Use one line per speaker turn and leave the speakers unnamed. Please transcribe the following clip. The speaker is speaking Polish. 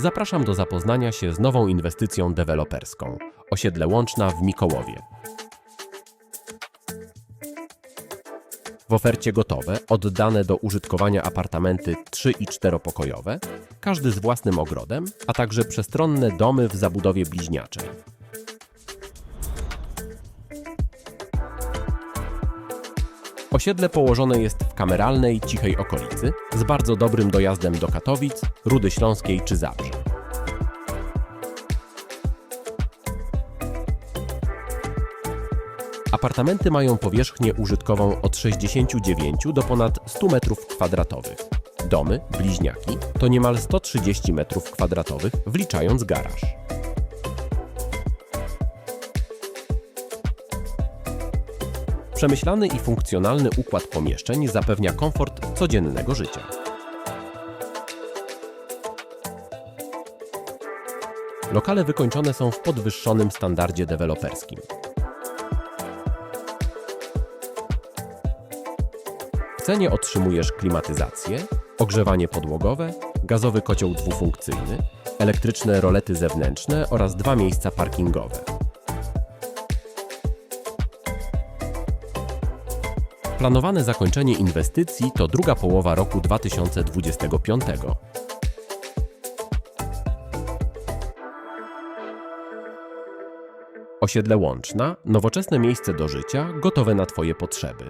zapraszam do zapoznania się z nową inwestycją deweloperską osiedle Łączna w Mikołowie. W ofercie gotowe, oddane do użytkowania apartamenty 3 i 4 pokojowe, każdy z własnym ogrodem, a także przestronne domy w zabudowie bliźniaczej. Osiedle położone jest w kameralnej, cichej okolicy, z bardzo dobrym dojazdem do Katowic, Rudy Śląskiej czy Zabrze. Apartamenty mają powierzchnię użytkową od 69 do ponad 100 m2. Domy, bliźniaki, to niemal 130 m2, wliczając garaż. Przemyślany i funkcjonalny układ pomieszczeń zapewnia komfort codziennego życia. Lokale wykończone są w podwyższonym standardzie deweloperskim. W cenie otrzymujesz klimatyzację, ogrzewanie podłogowe, gazowy kocioł dwufunkcyjny, elektryczne rolety zewnętrzne oraz dwa miejsca parkingowe. Planowane zakończenie inwestycji to druga połowa roku 2025. Osiedle Łączna, nowoczesne miejsce do życia, gotowe na Twoje potrzeby.